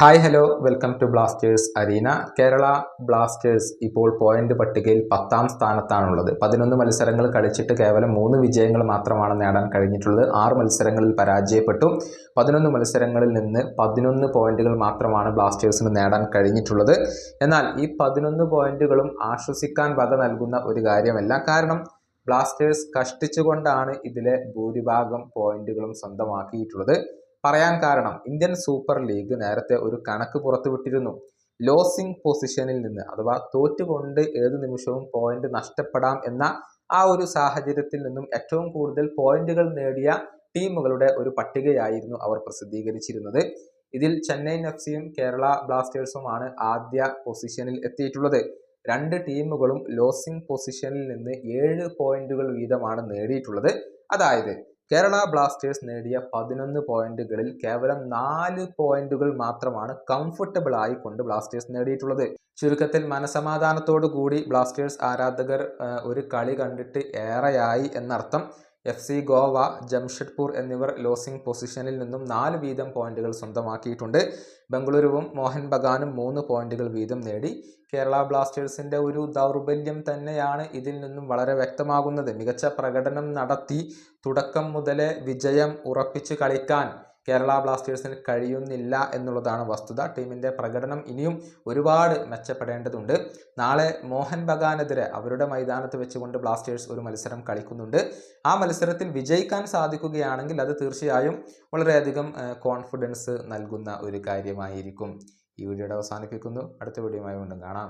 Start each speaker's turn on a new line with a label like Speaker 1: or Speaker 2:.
Speaker 1: Hi hello welcome to Blasters arena Kerala Blasters ഇപ്പോൾ point പട്ടികയിൽ പത്താം സ്ഥാനത്താണുള്ളത്. പതിനൊന്ന് മത്സരങ്ങൾ കളിച്ചിട്ട് കേവലം മൂന്ന് വിജയങ്ങൾ മാത്രമാണ് നേടാൻ കഴിഞ്ഞിട്ടുള്ളത്. ആറ് മത്സരങ്ങളിൽ പരാജയപ്പെട്ടു. പതിനൊന്ന് മത്സരങ്ങളിൽ നിന്ന് പതിനൊന്ന് പോയിന്റുകൾ മാത്രമാണ് ബ്ലാസ്റ്റേഴ്സിന് നേടാൻ കഴിഞ്ഞിട്ടുള്ളത്. എന്നാൽ ഈ പതിനൊന്ന് പോയിന്റുകളും ആശ്വസിക്കാൻ വക നൽകുന്ന ഒരു കാര്യമല്ല. കാരണം ബ്ലാസ്റ്റേഴ്സ് കഷ്ടിച്ചുകൊണ്ടാണ് ഇതിലെ ഭൂരിഭാഗം പോയിന്റുകളും സ്വന്തമാക്കിയിട്ടുള്ളത്. പറയാൻ കാരണം ഇന്ത്യൻ സൂപ്പർ ലീഗ് നേരത്തെ ഒരു കണക്ക് പുറത്തുവിട്ടിരുന്നു. ലോസിംഗ് പൊസിഷനിൽ നിന്ന് അഥവാ തോറ്റുകൊണ്ട് ഏത് നിമിഷവും പോയിന്റ് നഷ്ടപ്പെടാം എന്ന ആ ഒരു സാഹചര്യത്തിൽ നിന്നും ഏറ്റവും കൂടുതൽ പോയിന്റുകൾ നേടിയ ടീമുകളുടെ ഒരു പട്ടികയായിരുന്നു അവർ പ്രസിദ്ധീകരിച്ചിരുന്നത്. ഇതിൽ ചെന്നൈ എഫ് സിയും കേരള ബ്ലാസ്റ്റേഴ്സുമാണ് ആദ്യ പൊസിഷനിൽ എത്തിയിട്ടുള്ളത്. രണ്ട് ടീമുകളും ലോസിംഗ് പൊസിഷനിൽ നിന്ന് ഏഴ് പോയിന്റുകൾ വീതമാണ് നേടിയിട്ടുള്ളത്. അതായത് കേരള ബ്ലാസ്റ്റേഴ്സ് നേടിയ പതിനൊന്ന് പോയിന്റുകളിൽ കേവലം നാല് പോയിന്റുകൾ മാത്രമാണ് കംഫർട്ടബിൾ ആയിക്കൊണ്ട് കൊണ്ട് ബ്ലാസ്റ്റേഴ്സ് നേടിയിട്ടുള്ളത്. ചുരുക്കത്തിൽ മനസമാധാനത്തോടു കൂടി ബ്ലാസ്റ്റേഴ്സ് ആരാധകർ ഒരു കളി കണ്ടിട്ട് ഏറെയായി എന്നർത്ഥം എഫ് സി ഗോവ ജംഷഡ്പൂർ എന്നിവർ ലോസിംഗ് പൊസിഷനിൽ നിന്നും നാല് വീതം പോയിന്റുകൾ സ്വന്തമാക്കിയിട്ടുണ്ട്. ബംഗളൂരുവും മോഹൻ ബഗാനും മൂന്ന് പോയിന്റുകൾ വീതം നേടി. കേരള ബ്ലാസ്റ്റേഴ്സിന്റെ ഒരു ദൗർബല്യം തന്നെയാണ് ഇതിൽ നിന്നും വളരെ വ്യക്തമാകുന്നത്. മികച്ച പ്രകടനം നടത്തി തുടക്കം മുതലേ വിജയം ഉറപ്പിച്ച് കളിക്കാൻ കേരള ബ്ലാസ്റ്റേഴ്സിന് കഴിയുന്നില്ല എന്നുള്ളതാണ് വസ്തുത. ടീമിന്റെ പ്രകടനം ഇനിയും ഒരുപാട് മെച്ചപ്പെടേണ്ടതുണ്ട്. നാളെ മോഹൻ ബഗാനെതിരെ അവരുടെ മൈതാനത്ത് വെച്ചുകൊണ്ട് ബ്ലാസ്റ്റേഴ്സ് ഒരു മത്സരം കളിക്കുന്നുണ്ട്. ആ മത്സരത്തിൽ വിജയിക്കാൻ സാധിക്കുകയാണെങ്കിൽ അത് തീർച്ചയായും വളരെയധികം കോൺഫിഡൻസ് നൽകുന്ന ഒരു കാര്യമായിരിക്കും. ഈ വീഡിയോയുടെ അവസാനിപ്പിക്കുന്നു. അടുത്ത വീഡിയോയുമായി വീണ്ടും കാണാം.